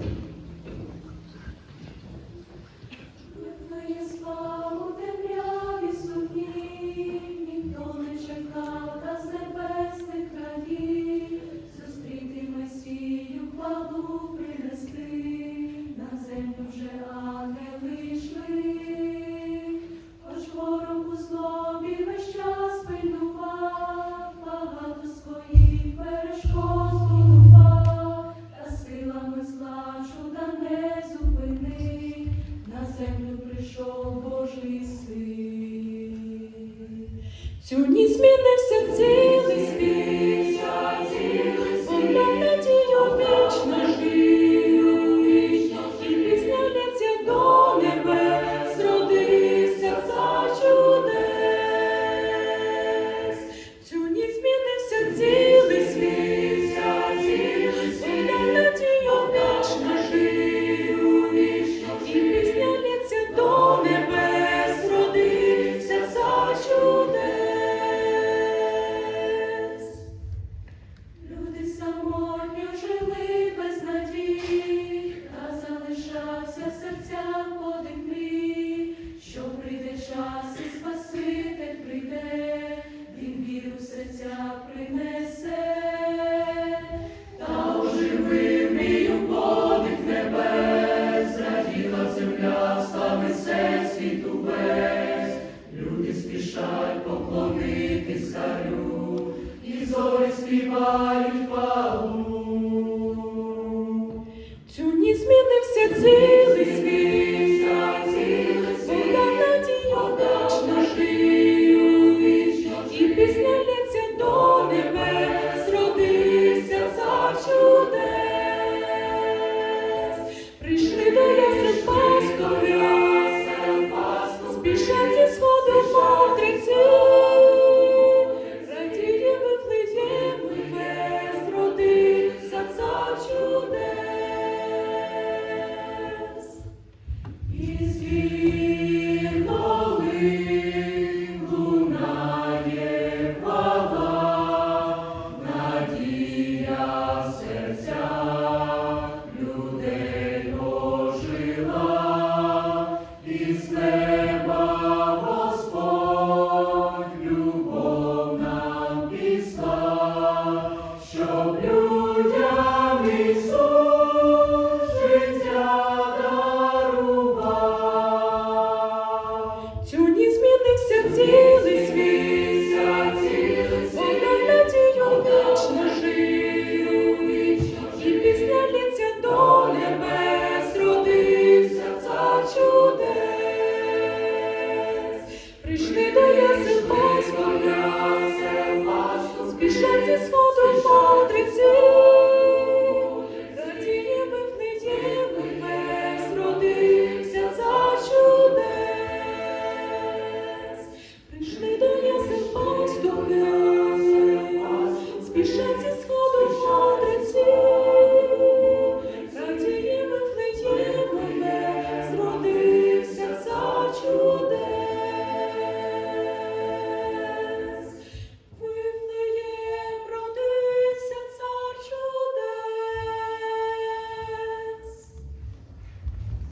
you. Божий син. Сьогодні змінився цілий світ. співають палу. Цю ні змінився цей. Jesus Christ.